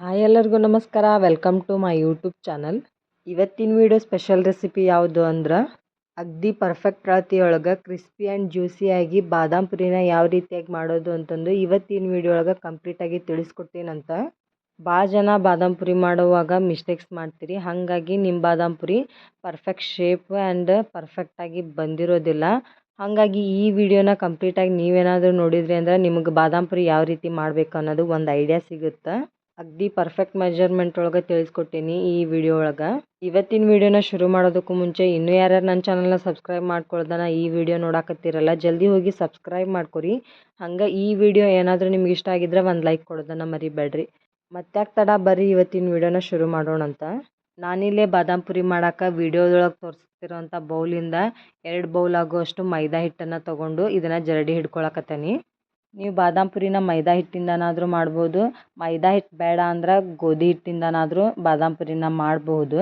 Hi ಎಲ್ಲರಿಗೂ ನಮಸ್ಕಾರ. Welcome to my YouTube channel ಇವತ್ತಿನ ವಿಡಿಯೋ ಸ್ಪೆಷಲ್ ರೆಸಿಪಿ ಯಾವುದು ಅಂದ್ರೆ ಅಗ್ದಿ ಪರ್ಫೆಕ್ಟ್ ಅಳತಿಯೊಳಗೆ ಕ್ರಿಸ್ಪಿ ಆ್ಯಂಡ್ ಜ್ಯೂಸಿಯಾಗಿ ಬಾದಾಮ್ ಪುರಿನ ಯಾವ ರೀತಿಯಾಗಿ ಮಾಡೋದು ಅಂತಂದು ಇವತ್ತಿನ ವಿಡಿಯೋ ಒಳಗೆ ಕಂಪ್ಲೀಟಾಗಿ ತಿಳಿಸ್ಕೊಡ್ತೀನಂತ ಭಾಳ ಜನ ಬಾದಾಮ್ ಪುರಿ ಮಾಡುವಾಗ ಮಿಸ್ಟೇಕ್ಸ್ ಮಾಡ್ತೀರಿ. ಹಾಗಾಗಿ ನಿಮ್ಮ ಬಾದಾಮ್ ಪುರಿ ಪರ್ಫೆಕ್ಟ್ ಶೇಪ್ ಆ್ಯಂಡ್ ಪರ್ಫೆಕ್ಟಾಗಿ ಬಂದಿರೋದಿಲ್ಲ. ಹಾಗಾಗಿ ಈ ವಿಡಿಯೋನ ಕಂಪ್ಲೀಟಾಗಿ ನೀವೇನಾದರೂ ನೋಡಿದ್ರಿ ಅಂದ್ರೆ ನಿಮಗೆ ಬಾದಾಮ್ ಪುರಿ ಯಾವ ರೀತಿ ಮಾಡಬೇಕು ಅನ್ನೋದು ಒಂದು ಐಡಿಯಾ ಸಿಗುತ್ತೆ? ಅಗ್ದಿ ಪರ್ಫೆಕ್ಟ್ ಮೆಜರ್ಮೆಂಟ್ ಒಳಗೆ ತಿಳಿಸ್ಕೊಟ್ಟೀನಿ ಈ ವಿಡಿಯೋ ಒಳಗೆ. ಇವತ್ತಿನ ವಿಡಿಯೋನ ಶುರು ಮಾಡೋದಕ್ಕೂ ಮುಂಚೆ ಇನ್ನೂ ಯಾರ್ಯಾರು ನನ್ನ ಚಾನಲ್ನ ಸಬ್ಸ್ಕ್ರೈಬ್ ಮಾಡ್ಕೊಳ್ದನ ಈ ವಿಡಿಯೋ ನೋಡಾಕತ್ತೀರಲ್ಲ, ಜಲ್ದಿ ಹೋಗಿ ಸಬ್ಸ್ಕ್ರೈಬ್ ಮಾಡ್ಕೊರಿ. ಹಂಗೆ ಈ ವಿಡಿಯೋ ಏನಾದರೂ ನಿಮ್ಗೆ ಇಷ್ಟ ಆಗಿದ್ರೆ ಒಂದು ಲೈಕ್ ಕೊಡೋದನ್ನು ಮರಿಬೇಡ್ರಿ. ಮತ್ತ್ಯಾಕೆ ತಡ ಬರ್ರಿ ಇವತ್ತಿನ ವಿಡಿಯೋನ ಶುರು ಮಾಡೋಣ ಅಂತ. ನಾನಿಲ್ಲೇ ಬಾದಾಮ್ ಪುರಿ ಮಾಡೋಕೆ ವಿಡಿಯೋದೊಳಗೆ ತೋರಿಸ್ತಿರೋಂಥ ಬೌಲಿಂದ ಎರಡು ಬೌಲ್ ಆಗುವಷ್ಟು ಮೈದಾ ಹಿಟ್ಟನ್ನು ತೊಗೊಂಡು ಇದನ್ನು ಜರಡಿ ಹಿಡ್ಕೊಳಕತ್ತೀನಿ. ನೀವು ಬಾದಾಮ್ ಪುರಿನ ಮೈದಾ ಹಿಟ್ಟಿಂದನಾದರೂ ಮಾಡ್ಬೋದು. ಮೈದಾ ಹಿಟ್ಟು ಬೇಡ ಅಂದ್ರೆ ಗೋಧಿ ಹಿಟ್ಟಿಂದನಾದರೂ ಬಾದಾಮ್ ಪುರಿನ ಮಾಡಬಹುದು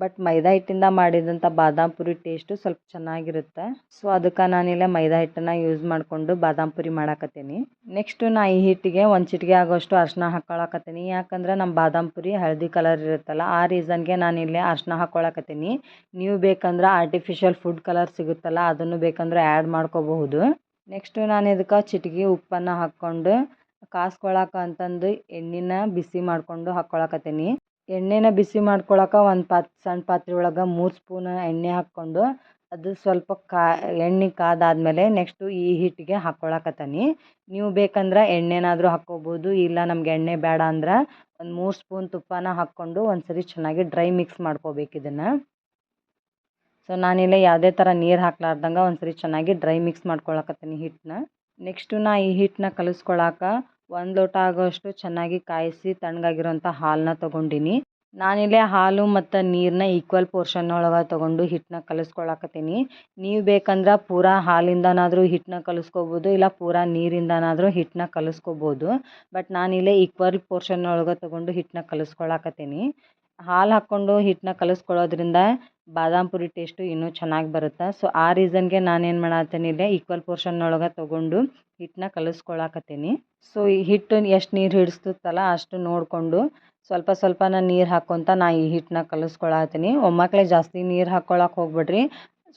ಬಟ್ ಮೈದಾ ಹಿಟ್ಟಿಂದ ಮಾಡಿದಂಥ ಬಾದಾಮ್ ಪುರಿ ಟೇಸ್ಟು ಸ್ವಲ್ಪ ಚೆನ್ನಾಗಿರುತ್ತೆ. ಸೊ ಅದಕ್ಕೆ ನಾನಿಲ್ಲ ಮೈದಾ ಹಿಟ್ಟನ್ನು ಯೂಸ್ ಮಾಡಿಕೊಂಡು ಬಾದಾಮ್ ಪುರಿ ಮಾಡಾಕತ್ತೀನಿ. ನೆಕ್ಸ್ಟು ನಾ ಈ ಹಿಟ್ಟಿಗೆ ಒಂದು ಚಿಟಿಕೆ ಆಗೋಷ್ಟು ಅರ್ಶಿನ ಹಾಕ್ಕೊಳಕತ್ತೀನಿ ಯಾಕಂದ್ರೆ ನಮ್ಮ ಬಾದಾಮ್ ಪುರಿ ಹಳದಿ ಕಲರ್ ಇರುತ್ತಲ್ಲ, ಆ ರೀಸನ್ಗೆ ನಾನಿಲ್ಲೇ ಅರ್ಶಿನ ಹಾಕ್ಕೊಳಕತ್ತೀನಿ ನೀವು ಬೇಕಂದ್ರೆ ಆರ್ಟಿಫಿಷಿಯಲ್ ಫುಡ್ ಕಲರ್ ಸಿಗುತ್ತಲ್ಲ, ಅದನ್ನು ಬೇಕಂದ್ರೆ ಆ್ಯಡ್ ಮಾಡ್ಕೋಬಹುದು. ನೆಕ್ಸ್ಟು ನಾನು ಇದಕ್ಕೆ ಚಿಟಿಕೆ ಉಪ್ಪನ್ನು ಹಾಕ್ಕೊಂಡು ಕಾಸ್ಕೊಳಕ್ಕೆ ಅಂತಂದು ಎಣ್ಣೆನ ಬಿಸಿ ಮಾಡಿಕೊಂಡು ಹಾಕ್ಕೊಳಕತ್ತೀನಿ. ಎಣ್ಣೆನ ಬಿಸಿ ಮಾಡ್ಕೊಳಕ್ಕೆ ಒಂದು ಪಾತ್ ಸಣ್ಣ ಪಾತ್ರೆ ಒಳಗೆ ಮೂರು ಸ್ಪೂನ್ ಎಣ್ಣೆ ಹಾಕ್ಕೊಂಡು ಅದು ಸ್ವಲ್ಪ ಕಾ, ಎಣ್ಣೆ ಕಾದಾದ್ಮೇಲೆ ನೆಕ್ಸ್ಟು ಈ ಹಿಟ್ಟಿಗೆ ಹಾಕ್ಕೊಳಕತ್ತೀನಿ. ನೀವು ಬೇಕಂದ್ರೆ ಎಣ್ಣೆನಾದರೂ ಹಾಕ್ಕೋಬೋದು, ಇಲ್ಲ ನಮ್ಗೆ ಎಣ್ಣೆ ಬೇಡ ಅಂದ್ರೆ ಒಂದು ಮೂರು ಸ್ಪೂನ್ ತುಪ್ಪನ ಹಾಕ್ಕೊಂಡು ಒಂದು ಸರಿ ಚೆನ್ನಾಗಿ ಡ್ರೈ ಮಿಕ್ಸ್ ಮಾಡ್ಕೋಬೇಕು ಇದನ್ನು. ಸೊ ನಾನಿಲ್ಲಿ ಯಾವುದೇ ಥರ ನೀರು ಹಾಕ್ಲಾರ್ದಂಗೆ ಒಂದು ಸರಿ ಚೆನ್ನಾಗಿ ಡ್ರೈ ಮಿಕ್ಸ್ ಮಾಡ್ಕೊಳಕತ್ತೀನಿ ಹಿಟ್ಟನ್ನ. ನೆಕ್ಸ್ಟು ನಾ ಈ ಹಿಟ್ಟನ್ನ ಕಲಿಸ್ಕೊಳಕ್ಕೆ ಒಂದು ಲೋಟ ಆಗೋಷ್ಟು ಚೆನ್ನಾಗಿ ಕಾಯಿಸಿ ತಣ್ಣಗಾಗಿರೋಂಥ ಹಾಲನ್ನ ತೊಗೊಂಡಿನಿ. ನಾನಿಲ್ಲೇ ಹಾಲು ಮತ್ತು ನೀರನ್ನ ಈಕ್ವಲ್ ಪೋರ್ಷನ್ ಒಳಗೆ ತೊಗೊಂಡು ಹಿಟ್ಟನ್ನ ಕಲಿಸ್ಕೊಳಕತ್ತೀನಿ. ನೀವು ಬೇಕಂದ್ರೆ ಪೂರಾ ಹಾಲಿಂದನಾದರೂ ಹಿಟ್ಟನ್ನ ಕಲಿಸ್ಕೋಬೋದು, ಇಲ್ಲ ಪೂರಾ ನೀರಿಂದನಾದರೂ ಹಿಟ್ಟನ್ನ ಕಲಿಸ್ಕೋಬೋದು. ಬಟ್ ನಾನಿಲ್ಲೇ ಈಕ್ವಲ್ ಪೋರ್ಷನ್ ಒಳಗೆ ತೊಗೊಂಡು ಹಿಟ್ಟನ್ನ ಕಲಿಸ್ಕೊಳಕತ್ತೀನಿ. ಹಾಲು ಹಾಕ್ಕೊಂಡು ಹಿಟ್ಟನ್ನ ಕಲಸ್ಕೊಳ್ಳೋದ್ರಿಂದ ಬಾದಾಮ್ ಪುರಿ ಟೇಸ್ಟು ಇನ್ನೂ ಚೆನ್ನಾಗಿ ಬರುತ್ತೆ. ಸೊ ಆ ರೀಸನ್ಗೆ ನಾನೇನು ಮಾಡತ್ತೀನಿ, ಇಲ್ಲೇ ಈಕ್ವಲ್ ಪೋರ್ಷನ್ ಒಳಗೆ ತೊಗೊಂಡು ಹಿಟ್ಟನ್ನ ಕಲಿಸ್ಕೊಳಕತ್ತೀನಿ. ಸೊ ಈ ಹಿಟ್ಟು ಎಷ್ಟು ನೀರು ಹಿಡಿಸ್ತಲ್ಲ ಅಷ್ಟು ನೋಡಿಕೊಂಡು ಸ್ವಲ್ಪ ಸ್ವಲ್ಪನ ನೀರು ಹಾಕ್ಕೊತ ನಾ ಈ ಹಿಟ್ಟನ್ನ ಕಲಿಸ್ಕೊಳತ್ತೀನಿ. ಒಮ್ಮಕ್ಕಳೆ ಜಾಸ್ತಿ ನೀರು ಹಾಕ್ಕೊಳಕ್ಕೆ ಹೋಗ್ಬಿಡ್ರಿ.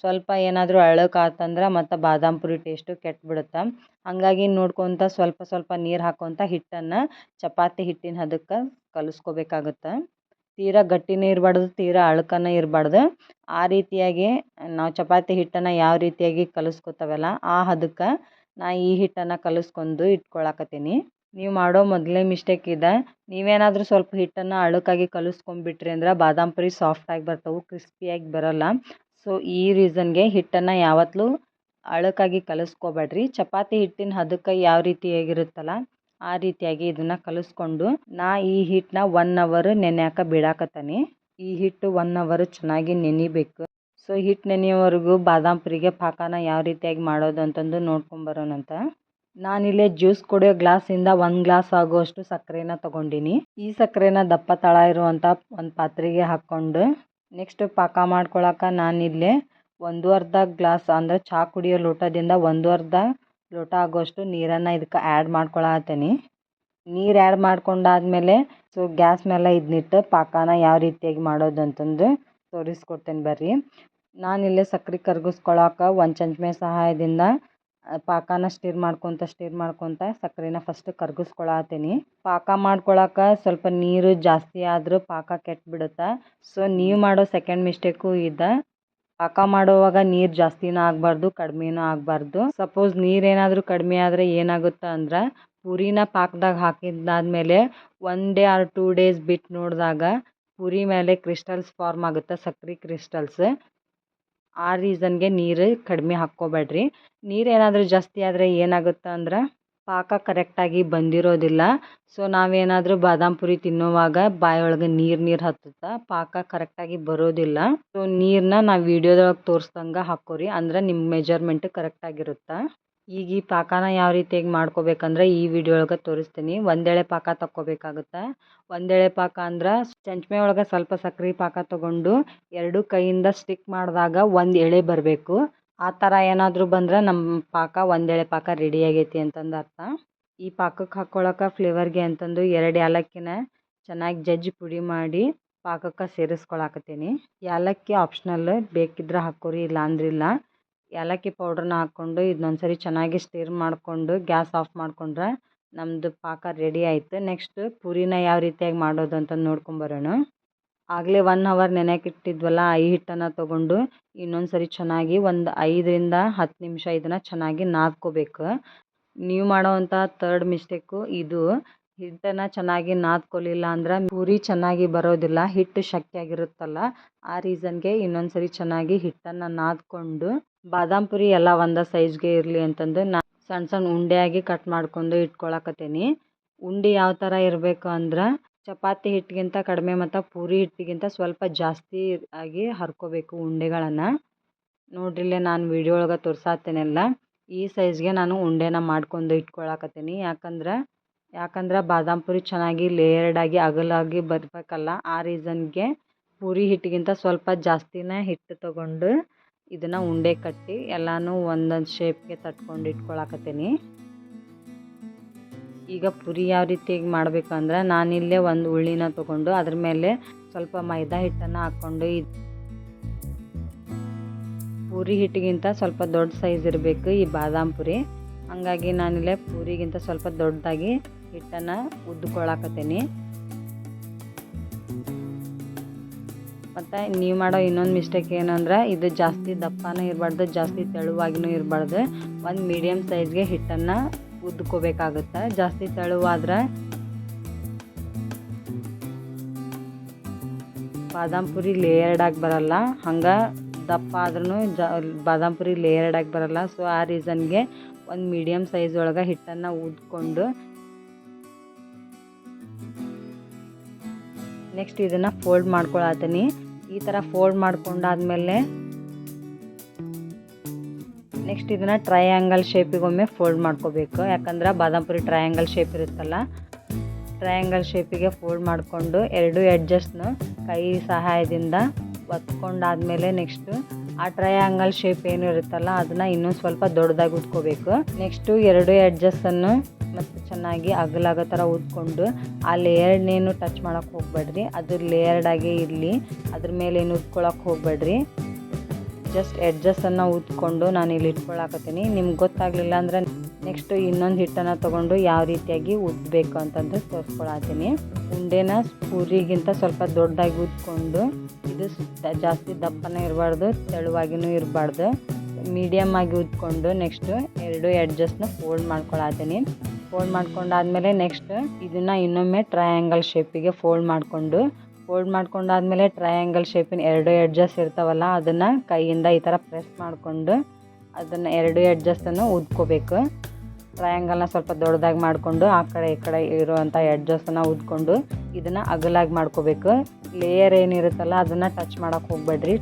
ಸ್ವಲ್ಪ ಏನಾದರೂ ಅಳಕಾತಂದ್ರೆ ಮತ್ತು ಬಾದಾಮ್ ಪುರಿ ಟೇಸ್ಟು ಕೆಟ್ಟುಬಿಡುತ್ತೆ ಹಾಗಾಗಿ ನೋಡ್ಕೊತ ಸ್ವಲ್ಪ ಸ್ವಲ್ಪ ನೀರು ಹಾಕ್ಕೊತ ಹಿಟ್ಟನ್ನು ಚಪಾತಿ ಹಿಟ್ಟಿನ ಹದಕ್ಕೆ ಕಲಿಸ್ಕೋಬೇಕಾಗುತ್ತೆ. ತೀರಾ ಗಟ್ಟಿನೂ ಇರಬಾರ್ದು, ತೀರಾ ಅಳ್ಕನೂ ಇರಬಾರ್ದು. ಆ ರೀತಿಯಾಗಿ ನಾವು ಚಪಾತಿ ಹಿಟ್ಟನ್ನು ಯಾವ ರೀತಿಯಾಗಿ ಕಲಸ್ಕೊತೇವಲ್ಲ ಆ ಹದಕ್ಕೆ ನಾ ಈ ಹಿಟ್ಟನ್ನು ಕಲಸ್ಕೊಂಡು ಇಟ್ಕೊಳಕತ್ತೀನಿ. ನೀವು ಮಾಡೋ ಮೊದಲೇ ಮಿಸ್ಟೇಕ್ ಇದೆ. ನೀವೇನಾದರೂ ಸ್ವಲ್ಪ ಹಿಟ್ಟನ್ನು ಅಳುಕಾಗಿ ಕಲಿಸ್ಕೊಂಡ್ಬಿಟ್ರಿ ಅಂದ್ರೆ ಬಾದಾಮ್ ಪುರಿ ಸಾಫ್ಟಾಗಿ ಬರ್ತವೆ ಕ್ರಿಸ್ಪಿಯಾಗಿ ಬರೋಲ್ಲ. ಸೊ ಈ ರೀಸನ್ಗೆ ಹಿಟ್ಟನ್ನು ಯಾವತ್ತೂ ಅಳುಕಾಗಿ ಕಲಿಸ್ಕೋಬೇಡ್ರಿ. ಚಪಾತಿ ಹಿಟ್ಟಿನ ಹದಕ್ಕೆ ಯಾವ ರೀತಿಯಾಗಿರುತ್ತಲ್ಲ ಆ ರೀತಿಯಾಗಿ ಇದನ್ನು ಕಲಿಸ್ಕೊಂಡು ನಾ ಈ ಹಿಟ್ಟನ್ನ ಒನ್ ಅವರ್ ನೆನೆಯಾಕ ಬಿಡಾಕತ್ತೀನಿ. ಈ ಹಿಟ್ಟು ಒನ್ ಅವರ್ ಚೆನ್ನಾಗಿ ನೆನಿಬೇಕು. ಸೊ ಹಿಟ್ಟು ನೆನೆಯೋವರೆಗೂ ಬಾದಾಮ್ ಪುರಿಗೆ ಪಾಕನ ಯಾವ ರೀತಿಯಾಗಿ ಮಾಡೋದು ಅಂತಂದು ನೋಡ್ಕೊಂಬರೋಣಂತ ನಾನಿಲ್ಲೇ ಜ್ಯೂಸ್ ಕುಡಿಯೋ ಗ್ಲಾಸಿಂದ ಒಂದು ಗ್ಲಾಸ್ ಆಗುವಷ್ಟು ಸಕ್ಕರೆನ ತಗೊಂಡಿನಿ. ಈ ಸಕ್ಕರೆನ ದಪ್ಪ ತಳ ಇರುವಂಥ ಒಂದು ಪಾತ್ರೆಗೆ ಹಾಕ್ಕೊಂಡು ನೆಕ್ಸ್ಟ್ ಪಾಕ ಮಾಡ್ಕೊಳಕ್ಕೆ ನಾನಿಲ್ಲೇ ಒಂದು ಅರ್ಧ ಗ್ಲಾಸ್ ಅಂದರೆ ಚಹಾ ಕುಡಿಯೋ ಲೋಟದಿಂದ ಒಂದು ಅರ್ಧ ಲೋಟ ಆಗೋಷ್ಟು ನೀರನ್ನು ಇದಕ್ಕೆ ಆ್ಯಡ್ ಮಾಡ್ಕೊಳತ್ತೀನಿ. ನೀರು ಆ್ಯಡ್ ಮಾಡ್ಕೊಂಡಾದ್ಮೇಲೆ ಸೊ ಗ್ಯಾಸ್ ಮೇಲೆ ಇದನ್ನಿಟ್ಟು ಪಾಕನ ಯಾವ ರೀತಿಯಾಗಿ ಮಾಡೋದು ಅಂತಂದು ತೋರಿಸ್ಕೊಡ್ತೇನೆ ಬರ್ರಿ. ಇಲ್ಲೇ ಸಕ್ರೆ ಕರ್ಗಿಸ್ಕೊಳಕ್ಕೆ ಒಂದು ಚಮಚ ಸಹಾಯದಿಂದ ಪಾಕನ ಸ್ಟಿರ್ ಮಾಡ್ಕೊತ ಸ್ಟಿರ್ ಮಾಡ್ಕೊತ ಸಕ್ಕರೆನ ಫಸ್ಟ್ ಕರ್ಗಿಸ್ಕೊಳತ್ತೀನಿ. ಪಾಕ ಮಾಡ್ಕೊಳಕ್ಕೆ ಸ್ವಲ್ಪ ನೀರು ಜಾಸ್ತಿ ಆದರೂ ಪಾಕ ಕೆಟ್ಟು ಬಿಡುತ್ತೆ ಸೊ ನೀವು ಮಾಡೋ ಸೆಕೆಂಡ್ ಮಿಸ್ಟೇಕು ಇದೆ. ಪಾಕ ಮಾಡುವಾಗ ನೀರು ಜಾಸ್ತಿನೂ ಆಗಬಾರ್ದು, ಕಡಿಮೆನೂ ಆಗಬಾರ್ದು. ಸಪೋಸ್ ನೀರೇನಾದರೂ ಕಡಿಮೆ ಆದರೆ ಏನಾಗುತ್ತೆ ಅಂದ್ರೆ ಪೂರಿನ ಪಾಕದಾಗ ಹಾಕಿದ್ದಾದ್ಮೇಲೆ one day or two days ಬಿಟ್ಟು ನೋಡಿದಾಗ ಪೂರಿ ಮೇಲೆ ಕ್ರಿಸ್ಟಲ್ಸ್ ಫಾರ್ಮ್ ಆಗುತ್ತೆ, ಸಕ್ರೆ ಕ್ರಿಸ್ಟಲ್ಸ್? ಆ ರೀಸನ್ಗೆ ನೀರು ಕಡಿಮೆ ಹಾಕ್ಕೋಬೇಡ್ರಿ. ನೀರೇನಾದರೂ ಜಾಸ್ತಿ ಆದರೆ ಏನಾಗುತ್ತೆ ಅಂದ್ರೆ ಪಾಕ ಕರೆಕ್ಟಾಗಿ ಬಂದಿರೋದಿಲ್ಲ. ಸೊ ನಾವೇನಾದರೂ ಬಾದಾಮ್ ಪುರಿ ತಿನ್ನೋವಾಗ ಬಾಯೊಳಗೆ ನೀರು ನೀರು ಹತ್ತುತ್ತೆ ಪಾಕ ಕರೆಕ್ಟಾಗಿ ಬರೋದಿಲ್ಲ. ಸೊ ನೀರನ್ನ ನಾವು ವೀಡಿಯೋದೊಳಗೆ ತೋರಿಸ್ದಂಗೆ ಹಾಕೋರಿ. ಅಂದ್ರೆ ನಿಮ್ಮ ಮೆಜರ್ಮೆಂಟ್ ಕರೆಕ್ಟಾಗಿರುತ್ತೆ. ಈಗ ಈ ಪಾಕನ ಯಾವ ರೀತಿಯಾಗಿ ಮಾಡ್ಕೋಬೇಕಂದ್ರೆ ಈ ವಿಡಿಯೋ ಒಳಗೆ ತೋರಿಸ್ತೀನಿ. ಒಂದೆಳೆ ಪಾಕ ತಕ್ಕೋಬೇಕಾಗುತ್ತೆ. ಒಂದೆಳೆ ಪಾಕ ಅಂದ್ರೆ ಚಂಚ್ಮೆ ಒಳಗೆ ಸ್ವಲ್ಪ ಸಕ್ಕರೆ ಪಾಕ ತಗೊಂಡು ಎರಡು ಕೈಯಿಂದ ಸ್ಟಿಕ್ ಮಾಡಿದಾಗ ಒಂದು ಎಳೆ ಬರಬೇಕು. ಆ ಥರ ಏನಾದರೂ ಬಂದ್ರೆ ನಮ್ಮ ಪಾಕ ಒಂದೆಳೆ ಪಾಕ ರೆಡಿ ಆಗೈತಿ ಅಂತಂದು ಅರ್ಥ. ಈ ಪಾಕಕ್ಕೆ ಹಾಕ್ಕೊಳಕ್ಕೆ ಫ್ಲೇವರ್ಗೆ ಅಂತಂದು ಎರಡು ಏಲಕ್ಕಿನ ಚೆನ್ನಾಗಿ ಜಜ್ಜಿ ಪುಡಿ ಮಾಡಿ ಪಾಕಕ್ಕೆ ಸೇರಿಸ್ಕೊಳಕತ್ತೀನಿ. ಏಲಕ್ಕಿ ಆಪ್ಷನಲ್ ಬೇಕಿದ್ರೆ ಹಾಕೋರಿ ಇಲ್ಲ ಅಂದ್ರಿಲ್ಲ ಏಲಕ್ಕಿ ಪೌಡ್ರನ್ನ ಹಾಕ್ಕೊಂಡು ಇದನ್ನೊಂದು ಸರಿ ಚೆನ್ನಾಗಿ ಸ್ಟಿರ್ ಮಾಡಿಕೊಂಡು ಗ್ಯಾಸ್ ಆಫ್ ಮಾಡಿಕೊಂಡ್ರೆ ನಮ್ಮದು ಪಾಕ ರೆಡಿ ಆಯಿತು. ನೆಕ್ಸ್ಟ್ ಪೂರಿನ ಯಾವ ರೀತಿಯಾಗಿ ಮಾಡೋದು ಅಂತ ನೋಡ್ಕೊಂಬರೋಣ ಆಗಲೇ ಒನ್ ಅವರ್ ನೆನೆಯಕ್ಕಿಟ್ಟಿದ್ವಲ್ಲ ಈ ಹಿಟ್ಟನ್ನು ತೊಗೊಂಡು ಇನ್ನೊಂದು ಸರಿ ಚೆನ್ನಾಗಿ ಒಂದು ಐದರಿಂದ ಹತ್ತು ನಿಮಿಷ ಇದನ್ನು ಚೆನ್ನಾಗಿ ನಾದ್ಕೋಬೇಕು. ನೀವು ಮಾಡೋವಂಥ ತರ್ಡ್ ಮಿಸ್ಟೇಕು ಇದು. ಹಿಟ್ಟನ್ನು ಚೆನ್ನಾಗಿ ನಾದ್ಕೊಳ್ಳಿಲ್ಲ ಅಂದ್ರೆ ಪೂರಿ ಚೆನ್ನಾಗಿ ಬರೋದಿಲ್ಲ ಹಿಟ್ಟು ಶಕ್ತಿಯಾಗಿರುತ್ತಲ್ಲ ಆ ರೀಸನ್ಗೆ ಇನ್ನೊಂದು ಸರಿ ಚೆನ್ನಾಗಿ ಹಿಟ್ಟನ್ನು ನಾದ್ಕೊಂಡು, ಬಾದಾಮ್ ಪುರಿ ಎಲ್ಲ ಒಂದೇ ಸೈಜ್ಗೆ ಇರಲಿ ಅಂತಂದು ನಾ ಸಣ್ಣ ಸಣ್ಣ ಉಂಡೆಯಾಗಿ ಕಟ್ ಮಾಡ್ಕೊಂಡು ಇಟ್ಕೊಳಕತ್ತೀನಿ. ಉಂಡೆ ಯಾವ ಥರ ಇರಬೇಕು ಅಂದ್ರೆ ಚಪಾತಿ ಹಿಟ್ಟಿಗಿಂತ ಕಡಿಮೆ ಮತ್ತು ಪೂರಿ ಹಿಟ್ಟಿಗಿಂತ ಸ್ವಲ್ಪ ಜಾಸ್ತಿ ಆಗಿ ಹರ್ಕೊಬೇಕು ಉಂಡೆಗಳನ್ನು. ನೋಡ್ರಿಲ್ಲೇ ನಾನು ವಿಡಿಯೋ ಒಳಗೆ ತೋರ್ಸಾತ್ತೇನೆಲ್ಲ ಈ ಸೈಜ್ಗೆ ನಾನು ಉಂಡೆನ ಮಾಡ್ಕೊಂಡು ಇಟ್ಕೊಳಕತ್ತೀನಿ. ಯಾಕಂದ್ರೆ ಯಾಕಂದ್ರೆ ಬಾದಾಮ್ ಪುರಿ ಚೆನ್ನಾಗಿ ಲೇಯರ್ಡಾಗಿ ಅಗಲಾಗಿ ಬರಬೇಕಲ್ಲ, ಆ ರೀಸನ್ಗೆ ಪೂರಿ ಹಿಟ್ಟಿಗಿಂತ ಸ್ವಲ್ಪ ಜಾಸ್ತಿನೇ ಹಿಟ್ಟು ತೊಗೊಂಡು ಇದನ್ನು ಉಂಡೆ ಕಟ್ಟಿ ಎಲ್ಲನೂ ಒಂದೊಂದು ಶೇಪ್ಗೆ ತಟ್ಕೊಂಡು ಇಟ್ಕೊಳಕತ್ತೀನಿ. ಈಗ ಪುರಿ ಯಾವ ರೀತಿಯಾಗಿ ಅಂದ್ರೆ ನಾನಿಲ್ಲೇ ಒಂದು ಉಳ್ಳಿನ ತೊಗೊಂಡು ಅದ್ರ ಮೇಲೆ ಸ್ವಲ್ಪ ಮೈದಾ ಹಿಟ್ಟನ್ನು ಹಾಕ್ಕೊಂಡು ಪೂರಿ ಹಿಟ್ಟಿಗಿಂತ ಸ್ವಲ್ಪ ದೊಡ್ಡ ಸೈಜ್ ಇರಬೇಕು ಈ ಬಾದಾಮ್ ಪುರಿ. ಹಾಗಾಗಿ ನಾನಿಲ್ಲೇ ಪೂರಿಗಿಂತ ಸ್ವಲ್ಪ ದೊಡ್ಡದಾಗಿ ಹಿಟ್ಟನ್ನು ಉದ್ದುಕೊಳ್ಳಾಕತ್ತೀನಿ ಮತ್ತು ನೀವು ಮಾಡೋ ಇನ್ನೊಂದು ಮಿಸ್ಟೇಕ್ ಏನಂದ್ರೆ ಇದು ಜಾಸ್ತಿ ದಪ್ಪನೂ ಇರಬಾರ್ದು, ಜಾಸ್ತಿ ತೆಳುವಾಗಿನೂ ಇರಬಾರ್ದು. ಒಂದು ಮೀಡಿಯಮ್ ಸೈಜ್ಗೆ ಹಿಟ್ಟನ್ನು ಉದ್ಕೋಬೇಕಾಗುತ್ತೆ. ಜಾಸ್ತಿ ತೆಳುವಾದ್ರೆ ಬಾದಾಮ್ ಪುರಿ ಲೇಯರ್ಡಾಗಿ ಬರಲ್ಲ. ಹಂಗೆ ದಪ್ಪ ಆದ್ರೂ ಜ, ಬಾದಾಮ್ ಪುರಿ ಲೇಯರ್ಡಾಗಿ ಬರಲ್ಲ. ಸೊ ಆ ರೀಸನ್ಗೆ ಒಂದು ಮೀಡಿಯಮ್ ಸೈಜ್ ಒಳಗೆ ಹಿಟ್ಟನ್ನು ಉದ್ಕೊಂಡು ನೆಕ್ಸ್ಟ್ ಇದನ್ನು ಫೋಲ್ಡ್ ಮಾಡ್ಕೊಳತ್ತೀನಿ. ಈ ಥರ ಫೋಲ್ಡ್ ಮಾಡ್ಕೊಂಡಾದ್ಮೇಲೆ ನೆಕ್ಸ್ಟ್ ಇದನ್ನು ಟ್ರಯಾಂಗಲ್ ಶೇಪಿಗೊಮ್ಮೆ ಫೋಲ್ಡ್ ಮಾಡ್ಕೋಬೇಕು. ಯಾಕಂದ್ರೆ ಬಾದಾಮ್ ಪುರಿ ಟ್ರಯಾಂಗಲ್ ಶೇಪ್ ಇರುತ್ತಲ್ಲ ಟ್ರಯಾಂಗಲ್ ಶೇಪಿಗೆ ಫೋಲ್ಡ್ ಮಾಡಿಕೊಂಡು ಎರಡು ಎಡ್ಜಸ್ಟ್ನು ಕೈ ಸಹಾಯದಿಂದ ಒತ್ಕೊಂಡಾದ್ಮೇಲೆ ನೆಕ್ಸ್ಟು ಆ ಟ್ರಯಾಂಗಲ್ ಶೇಪ್ ಏನು ಇರುತ್ತಲ್ಲ, ಅದನ್ನು ಇನ್ನೂ ಸ್ವಲ್ಪ ದೊಡ್ಡದಾಗಿ ಉತ್ಕೋಬೇಕು ನೆಕ್ಸ್ಟು ಎರಡು ಎಡ್ಜಸ್ಟನ್ನು ಮತ್ತು ಚೆನ್ನಾಗಿ ಅಗಲಾಗೋ ಥರ ಉದ್ಕೊಂಡು ಆ ಲೇಯರ್ಡ್ನೇನು ಟಚ್ ಮಾಡೋಕ್ಕೆ ಹೋಗ್ಬೇಡ್ರಿ. ಅದು ಲೇಯರ್ಡಾಗೆ ಇರಲಿ, ಅದ್ರ ಮೇಲೆ ಏನು ಉದ್ಕೊಳಕ್ಕೆ ಹೋಗ್ಬೇಡ್ರಿ. ಜಸ್ಟ್ ಎಡ್ಜಸ್ಟನ್ನು ಉದ್ಕೊಂಡು ನಾನು ಇಲ್ಲಿ ಇಟ್ಕೊಳ್ಳಾಕತ್ತೀನಿ ನಿಮ್ಗೆ ಗೊತ್ತಾಗಲಿಲ್ಲ ಅಂದರೆ ನೆಕ್ಸ್ಟ್ ಇನ್ನೊಂದು ಹಿಟ್ಟನ್ನು ತೊಗೊಂಡು ಯಾವ ರೀತಿಯಾಗಿ ಉದ್ದಬೇಕು ಅಂತಂದ್ರೆ ತೋರಿಸ್ಕೊಳತ್ತೀನಿ. ಉಂಡೆನ ಪೂರಿಗಿಂತ ಸ್ವಲ್ಪ ದೊಡ್ಡದಾಗಿ ಉದ್ಕೊಂಡು ಇದು ಜಾಸ್ತಿ ದಪ್ಪನೇ ಇರಬಾರ್ದು, ತೆಳುವಾಗಿನೂ ಇರಬಾರ್ದು. ಮೀಡಿಯಮ್ ಆಗಿ ಉದ್ಕೊಂಡು ನೆಕ್ಸ್ಟು ಎರಡು ಎಡ್ಜಸ್ಟ್ನ ಫೋಲ್ಡ್ ಮಾಡ್ಕೊಳತ್ತೀನಿ. ಫೋಲ್ಡ್ ಮಾಡ್ಕೊಂಡಾದ್ಮೇಲೆ ನೆಕ್ಸ್ಟ್ ಇದನ್ನು ಇನ್ನೊಮ್ಮೆ ಟ್ರಯಾಂಗಲ್ ಶೇಪಿಗೆ ಫೋಲ್ಡ್ ಮಾಡಿಕೊಂಡು ಫೋಲ್ಡ್ ಮಾಡ್ಕೊಂಡಾದ್ಮೇಲೆ ಟ್ರಯಾಂಗಲ್ ಶೇಪಿನ ಎರಡು ಎಡ್ಜಸ್ ಇರ್ತಾವಲ್ಲ, ಅದನ್ನು ಕೈಯಿಂದ ಈ ಥರ ಪ್ರೆಸ್ ಮಾಡಿಕೊಂಡು ಅದನ್ನು ಎರಡು ಎಡ್ಜಸ್ಟನ್ನು ಉದ್ಕೋಬೇಕು. ಟ್ರಯಾಂಗಲ್ನ ಸ್ವಲ್ಪ ದೊಡ್ಡದಾಗಿ ಮಾಡಿಕೊಂಡು ಆ ಕಡೆ ಈ ಕಡೆ ಇರುವಂಥ ಎಡ್ಜಸ್ಟನ್ನು ಉದ್ಕೊಂಡು ಇದನ್ನು ಅಗಲಾಗಿ ಮಾಡ್ಕೋಬೇಕು. ಲೇಯರ್ ಏನಿರುತ್ತಲ್ಲ, ಅದನ್ನು ಟಚ್ ಮಾಡೋಕ್ಕೆ ಹೋಗ್ಬೇಡ್ರಿ.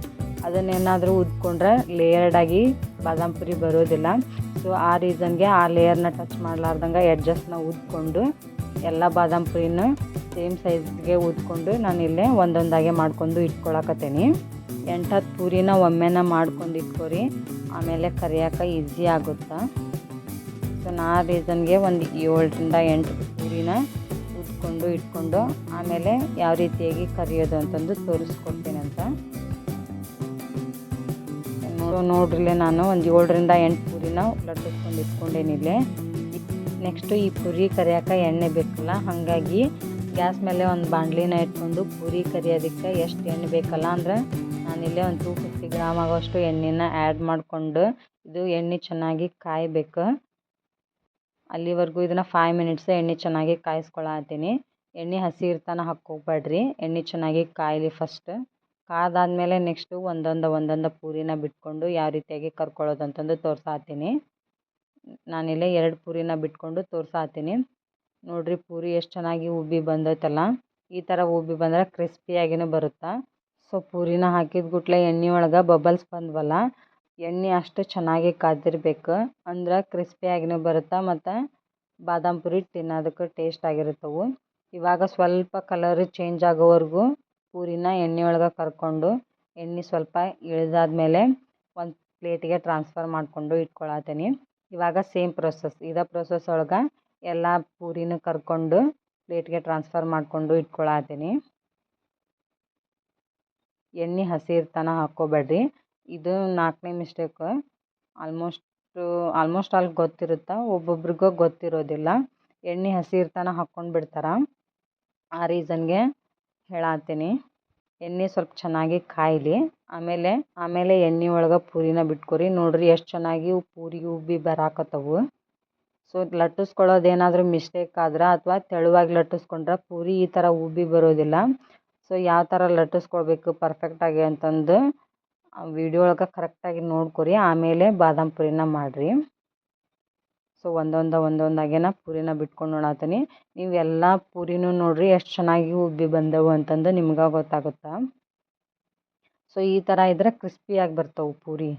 ಅದನ್ನೇನಾದರೂ ಉದ್ಕೊಂಡ್ರೆ ಲೇಯರ್ಡಾಗಿ ಬಾದಾಮ್ ಪುರಿ ಬರೋದಿಲ್ಲ. ಸೊ ಆ ರೀಸನ್ಗೆ ಆ ಲೇಯರ್ನ ಟಚ್ ಮಾಡಲಾರ್ದಂಗೆ ಎಡ್ಜಸ್ಟ್ನ ಉದ್ಕೊಂಡು ಎಲ್ಲ ಬಾದಾಮ್ ಪುರಿನ ಸೇಮ್ ಸೈಜ್ಗೆ ಊದ್ಕೊಂಡು ನಾನು ಇಲ್ಲೇ ಒಂದೊಂದಾಗೆ ಮಾಡ್ಕೊಂಡು ಇಟ್ಕೊಳಕತ್ತೀನಿ. ಎಂಟು ಹತ್ತು ಪೂರಿನ ಒಮ್ಮೆನ ಮಾಡ್ಕೊಂಡು ಇಟ್ಕೊರಿ. ಆಮೇಲೆ ಕರಿಯೋಕೆ ಈಸಿ ಆಗುತ್ತೆ? ಸೊ ನಾ ರೀಸನ್ಗೆ ಒಂದು ಏಳರಿಂದ ಎಂಟು ಪೂರಿನ ಊದ್ಕೊಂಡು ಇಟ್ಕೊಂಡು ಆಮೇಲೆ ಯಾವ ರೀತಿಯಾಗಿ ಕರಿಯೋದು ಅಂತಂದು ತೋರಿಸ್ಕೊಡ್ತೀನಿ ಅಂತ. ನೋಡ್ರಿಲ್ಲೇ ನಾನು ಒಂದು ಏಳರಿಂದ ಎಂಟು ಪೂರಿನ ಲಟ್ಟಿಸ್ಕೊಂಡು ಇಟ್ಕೊಂಡೇನಿಲ್ಲೇ. ನೆಕ್ಸ್ಟು ಈ ಪುರಿ ಕರಿಯೋಕೆ ಎಣ್ಣೆ ಬೇಕಲ್ಲ, ಹಾಗಾಗಿ ಗ್ಯಾಸ್ ಮೇಲೆ ಒಂದು ಬಾಂಡ್ಲಿನ ಇಟ್ಕೊಂಡು ಪೂರಿ ಕರಿಯೋದಕ್ಕೆ ಎಷ್ಟು ಎಣ್ಣೆ ಬೇಕಲ್ಲ ಅಂದ್ರೆ ನಾನಿಲ್ಲೇ ಒಂದು ಟೂ ಫಿಫ್ಟಿ ಗ್ರಾಮ್ ಆಗೋಷ್ಟು ಎಣ್ಣೆನ ಆ್ಯಡ್ ಮಾಡಿಕೊಂಡು ಇದು ಎಣ್ಣೆ ಚೆನ್ನಾಗಿ ಕಾಯಬೇಕು. ಅಲ್ಲಿವರೆಗೂ ಇದನ್ನು ಫೈವ್ ಮಿನಿಟ್ಸ್ ಎಣ್ಣೆ ಚೆನ್ನಾಗಿ ಕಾಯಿಸ್ಕೊಳತ್ತೀನಿ ಎಣ್ಣೆ ಹಸಿ ಇರ್ತಾನೆ ಹಾಕ್ಕೋಗ್ಬೇಡ್ರಿ, ಎಣ್ಣೆ ಚೆನ್ನಾಗಿ ಕಾಯಲಿ ಫಸ್ಟ್ ಕಾದಾದಮೇಲೆ ನೆಕ್ಸ್ಟು ಒಂದೊಂದು ಒಂದೊಂದು ಪೂರಿನ ಬಿಟ್ಕೊಂಡು ಯಾವ ರೀತಿಯಾಗಿ ಕರ್ಕೊಳ್ಳೋದು ಅಂತಂದು ತೋರ್ಸಾತ್ತೀನಿ ನಾನಿಲ್ಲೇ ಎರಡು ಪೂರಿನ ಬಿಟ್ಕೊಂಡು ತೋರ್ಸಾತ್ತೀನಿ ನೋಡಿರಿ ಪೂರಿ ಎಷ್ಟು ಚೆನ್ನಾಗಿ ಉಬ್ಬಿ ಬಂದೈತಲ್ಲ. ಈ ಥರ ಉಬ್ಬಿ ಬಂದರೆ ಕ್ರಿಸ್ಪಿಯಾಗಿನೂ ಬರುತ್ತೆ. ಸೊ ಪೂರಿನ ಹಾಕಿದ ಗುಟ್ಲೆ ಎಣ್ಣೆ ಒಳಗೆ ಬಬಲ್ಸ್ ಬಂದ್ವಲ್ಲ. ಎಣ್ಣೆ ಅಷ್ಟು ಚೆನ್ನಾಗಿ ಕಾದಿರ್ಬೇಕು. ಅಂದ್ರೆ ಕ್ರಿಸ್ಪಿಯಾಗಿನೂ ಬರುತ್ತೆ ಮತ್ತು ಬಾದಾಮ್ ಪುರಿ ತಿನ್ನೋದಕ್ಕೆ ಟೇಸ್ಟ್ ಆಗಿರುತ್ತವು. ಇವಾಗ ಸ್ವಲ್ಪ ಕಲರ್ ಚೇಂಜ್ ಆಗೋವರೆಗೂ ಪೂರಿನ ಎಣ್ಣೆ ಒಳಗೆ ಕರ್ಕೊಂಡು ಎಣ್ಣೆ ಸ್ವಲ್ಪ ಇಳಿದಾದ್ಮೇಲೆ ಒಂದು ಪ್ಲೇಟಿಗೆ ಟ್ರಾನ್ಸ್ಫರ್ ಮಾಡಿಕೊಂಡು ಇಟ್ಕೊಳತ್ತೀನಿ ಇವಾಗ ಸೇಮ್ ಪ್ರೊಸೆಸ್ ಇದೇ ಪ್ರೊಸೆಸ್ ಒಳಗೆ ಎಲ್ಲ ಪೂರಿನೂ ಕರ್ಕೊಂಡು ಪ್ಲೇಟ್ಗೆ ಟ್ರಾನ್ಸ್ಫರ್ ಮಾಡಿಕೊಂಡು ಇಟ್ಕೊಳತ್ತೀನಿ ಎಣ್ಣೆ ಹಸಿ ತನ ಹಾಕ್ಕೋಬೇಡ್ರಿ ಇದು ನಾಲ್ಕನೇ ಮಿಸ್ಟೇಕ್ ಆಲ್ಮೋಸ್ಟ್ ಆಲ್ಮೋಸ್ಟ್ ಅಲ್ಲಿ ಗೊತ್ತಿರುತ್ತೆ? ಒಬ್ಬೊಬ್ರಿಗೂ ಗೊತ್ತಿರೋದಿಲ್ಲ. ಎಣ್ಣೆ ಹಸಿ ತನ ಹಾಕ್ಕೊಂಡು ಬಿಡ್ತಾರೆ. ಆ ರೀಸನ್ಗೆ ಹೇಳತ್ತೀನಿ ಎಣ್ಣೆ ಸ್ವಲ್ಪ ಚೆನ್ನಾಗಿ ಕಾಯಲಿ. ಆಮೇಲೆ ಆಮೇಲೆ ಎಣ್ಣೆ ಒಳಗೆ ಪೂರಿನ ಬಿಟ್ಕೊರಿ. ನೋಡ್ರಿ ಎಷ್ಟು ಚೆನ್ನಾಗಿ ಪೂರಿ ಉಬ್ಬಿ ಬರಾಕತ್ತವು. ಸೊ ಲಟ್ಟಿಸ್ಕೊಳ್ಳೋದು ಏನಾದರೂ ಮಿಸ್ಟೇಕ್ ಆದ್ರೆ ಅಥವಾ ತೆಳುವಾಗಿ ಲಟ್ಟಿಸ್ಕೊಂಡ್ರೆ ಪೂರಿ ಈ ಥರ ಉಬ್ಬಿ ಬರೋದಿಲ್ಲ. ಸೊ ಯಾವ ಥರ ಲಟ್ಟಿಸ್ಕೊಳ್ಬೇಕು ಪರ್ಫೆಕ್ಟಾಗಿ ಅಂತಂದು ವಿಡಿಯೋ ಒಳಗೆ ಕರೆಕ್ಟಾಗಿ ನೋಡ್ಕೊರಿ. ಆಮೇಲೆ ಬಾದಾಮ್ ಪೂರಿನ ಮಾಡಿರಿ. ಸೊ ಒಂದೊಂದು ಒಂದೊಂದಾಗೇನ ಪೂರಿನ ಬಿಟ್ಕೊಂಡು ನೋಡತ್ತೀನಿ ನೀವು ಎಲ್ಲ ಪೂರಿನೂ ನೋಡಿರಿ ಎಷ್ಟು ಚೆನ್ನಾಗಿ ಉಬ್ಬಿ ಬಂದವು ಅಂತಂದು ನಿಮ್ಗೆ ಗೊತ್ತಾಗುತ್ತೆ. ಸೊ ಈ ಥರ ಇದ್ರೆ ಕ್ರಿಸ್ಪಿಯಾಗಿ ಬರ್ತವೆ ಪೂರಿ.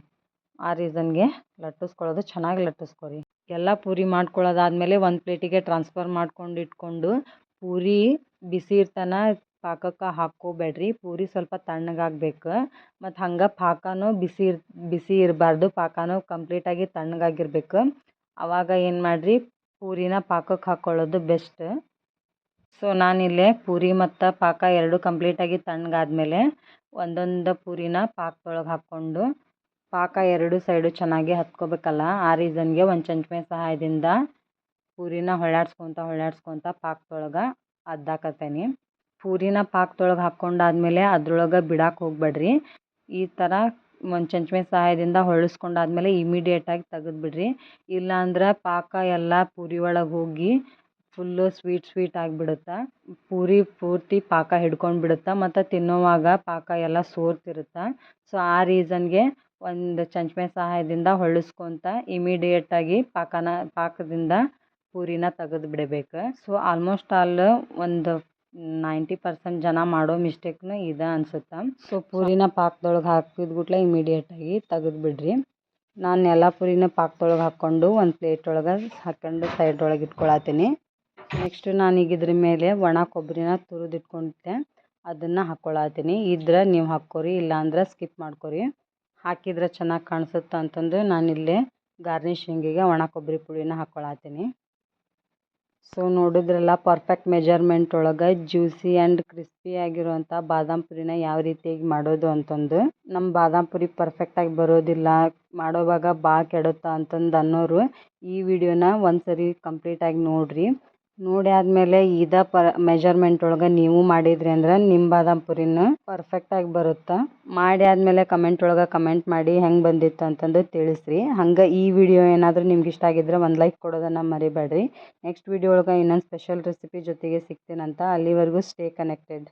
ಆ ರೀಸನ್ಗೆ ಲಟ್ಟಿಸ್ಕೊಳ್ಳೋದು ಚೆನ್ನಾಗಿ ಲಟ್ಟಿಸ್ಕೊರಿ. ಎಲ್ಲ ಪೂರಿ ಮಾಡ್ಕೊಳ್ಳೋದಾದಮೇಲೆ ಒಂದು ಪ್ಲೇಟಿಗೆ ಟ್ರಾನ್ಸ್ಫರ್ ಮಾಡ್ಕೊಂಡು ಇಟ್ಕೊಂಡು ಪೂರಿ ಬಿಸಿ ಇರ್ತನ ಪಾಕಕ್ಕೆ ಹಾಕ್ಕೋಬೇಡ್ರಿ. ಪೂರಿ ಸ್ವಲ್ಪ ತಣ್ಣಗಾಗ್ಬೇಕು. ಮತ್ತು ಹಂಗೆ ಪಾಕನೂ ಬಿಸಿ ಇರ್, ಬಿಸಿ ಇರಬಾರ್ದು. ಪಾಕನೂ ಕಂಪ್ಲೀಟಾಗಿ ತಣ್ಣಗಾಗಿರ್ಬೇಕು. ಆವಾಗ ಏನು ಮಾಡಿರಿ? ಪೂರಿನ ಪಾಕಕ್ಕೆ ಹಾಕ್ಕೊಳ್ಳೋದು ಬೆಸ್ಟ್ ಸೊ ನಾನಿಲ್ಲೇ ಪೂರಿ ಮತ್ತು ಪಾಕ ಎರಡು ಕಂಪ್ಲೀಟಾಗಿ ತಣ್ಣಗಾದ್ಮೇಲೆ ಒಂದೊಂದು ಪೂರಿನ ಪಾಕದೊಳಗೆ ಹಾಕ್ಕೊಂಡು ಪಾಕ ಎರಡು ಸೈಡು ಚೆನ್ನಾಗಿ ಹತ್ಕೋಬೇಕಲ್ಲ, ಆ ರೀಸನ್ಗೆ ಒಂದು ಚಂಚ್ಮೆ ಸಹಾಯದಿಂದ ಪೂರಿನ ಹೊಳ್ಳಾಡ್ಸ್ಕೊತ ಹೊಳ್ಳಾಡ್ಸ್ಕೊತ ಪಾಕದೊಳಗೆ ಅದ್ದಾಕತ್ತೇನೆ. ಪೂರಿನ ಪಾಕದೊಳಗೆ ಹಾಕ್ಕೊಂಡಾದ್ಮೇಲೆ ಅದ್ರೊಳಗೆ ಬಿಡಕ್ಕೆ ಹೋಗಬೇಡ್ರಿ. ಈ ಥರ ಒಂದು ಚಂಚ್ಮೆ ಸಹಾಯದಿಂದ ಹೊರಳಿಸ್ಕೊಂಡಾದ್ಮೇಲೆ ಇಮಿಡಿಯೇಟಾಗಿ ತೆಗೆದು ಬಿಡ್ರಿ. ಇಲ್ಲಾಂದ್ರೆ ಪಾಕ ಎಲ್ಲ ಪೂರಿ ಒಳಗೆ ಹೋಗಿ ಫುಲ್ಲು ಸ್ವೀಟ್ ಸ್ವೀಟ್ ಆಗಿಬಿಡುತ್ತೆ. ಪೂರಿ ಪೂರ್ತಿ ಪಾಕ ಹಿಡ್ಕೊಂಡು ಬಿಡುತ್ತೆ, ಮತ್ತು ತಿನ್ನೋವಾಗ ಪಾಕ ಎಲ್ಲ ಸೋರ್ತಿರುತ್ತೆ. ಸೊ ಆ ರೀಸನ್ಗೆ ಒಂದು ಚಂಚ್ಮೆ ಸಹಾಯದಿಂದ ಹೊರಳಿಸ್ಕೊತ ಇಮಿಡಿಯೇಟಾಗಿ ಪಾಕನ, ಪಾಕದಿಂದ ಪೂರಿನ ತೆಗೆದು ಬಿಡಬೇಕು. ಸೊ ಆಲ್ಮೋಸ್ಟ್ ಆಲ್ ಒಂದು ನೈಂಟಿ ಪರ್ಸೆಂಟ್ ಜನ ಮಾಡೋ ಮಿಸ್ಟೇಕ್ನು ಇದೆ ಅನ್ಸುತ್ತೆ. ಸೊ, ಪೂರಿನ ಪಾಕದೊಳಗೆ ಹಾಕಿದ ಕೂಡಲೇ ಇಮಿಡಿಯೇಟಾಗಿ ತೆಗೆದು ಬಿಡ್ರಿ ನಾನು ಎಲ್ಲ ಪೂರಿನ ಪಾಕದೊಳಗೆ ಹಾಕ್ಕೊಂಡು ಒಂದು ಪ್ಲೇಟ್ ಒಳಗೆ ಹಾಕ್ಕೊಂಡು ಸೈಡ್ ಒಳಗೆ ಇಟ್ಕೊಳತ್ತೀನಿ. ನೆಕ್ಸ್ಟು ನಾನೀಗ ಇದ್ರ ಮೇಲೆ ಒಣ ಕೊಬ್ಬರಿನ ತುರಿದಿಟ್ಕೊಂಡಿದ್ದೆ ಅದನ್ನು ಹಾಕ್ಕೊಳತ್ತೀನಿ ಇದ್ರೆ ನೀವು ಹಾಕ್ಕೊರಿ, ಇಲ್ಲಾಂದ್ರೆ ಸ್ಕಿಪ್ ಮಾಡ್ಕೊರಿ. ಹಾಕಿದ್ರೆ ಚೆನ್ನಾಗಿ ಕಾಣಿಸುತ್ತೆ ಅಂತಂದು ನಾನಿಲ್ಲೇ ಗಾರ್ನಿಶಿಂಗಿಗೆ ಒಣ ಕೊಬ್ಬರಿ ಪುಡಿನ ಹಾಕ್ಕೊಳತ್ತೀನಿ ಸೊ ನೋಡಿದ್ರೆಲ್ಲ ಪರ್ಫೆಕ್ಟ್ ಮೆಜರ್ಮೆಂಟ್ ಒಳಗೆ ಜ್ಯೂಸಿ ಆ್ಯಂಡ್ ಕ್ರಿಸ್ಪಿ ಆಗಿರುವಂಥ ಬಾದಾಮ್ ಪುರಿನ ಯಾವ ರೀತಿಯಾಗಿ ಮಾಡೋದು ಅಂತಂದು. ನಮ್ಮ ಬಾದಾಮ್ ಪುರಿ ಪರ್ಫೆಕ್ಟಾಗಿ ಬರೋದಿಲ್ಲ. ಮಾಡೋವಾಗ ಭಾಳ ಕೆಡುತ್ತಾ ಅಂತಂದು ಅನ್ನೋರು ಈ ವಿಡಿಯೋನ ಒಂದು ಸರಿ ಕಂಪ್ಲೀಟಾಗಿ ನೋಡಿರಿ. ನೋಡಿ ಆದಮೇಲೆ ಇದೇ ಮೆಜರ್ಮೆಂಟ್ ಒಳಗೆ ನೀವು ಮಾಡಿದ್ರಿ ಅಂದ್ರೆ ನಿಮ್ಮ ಬಾದಾಮ್ ಪುರಿನ ಪರ್ಫೆಕ್ಟಾಗಿ ಬರುತ್ತೆ? ಮಾಡಿ ಆದಮೇಲೆ ಕಮೆಂಟ್ ಒಳಗೆ ಕಮೆಂಟ್ ಮಾಡಿ ಹೆಂಗೆ ಬಂದಿತ್ತು ಅಂತಂದು ತಿಳಿಸ್ರಿ. ಹಂಗೆ ಈ ವಿಡಿಯೋ ಏನಾದರೂ ನಿಮ್ಗೆ ಇಷ್ಟ ಆಗಿದ್ರೆ ಒಂದು ಲೈಕ್ ಕೊಡೋದನ್ನು ಮರಿಬೇಡ್ರಿ. ನೆಕ್ಸ್ಟ್ ವಿಡಿಯೋ ಒಳಗೆ ಇನ್ನೊಂದು ಸ್ಪೆಷಲ್ ರೆಸಿಪಿ ಜೊತೆಗೆ ಸಿಗ್ತೀನಂತ ಅಲ್ಲಿವರೆಗೂ ಸ್ಟೇ ಕನೆಕ್ಟೆಡ್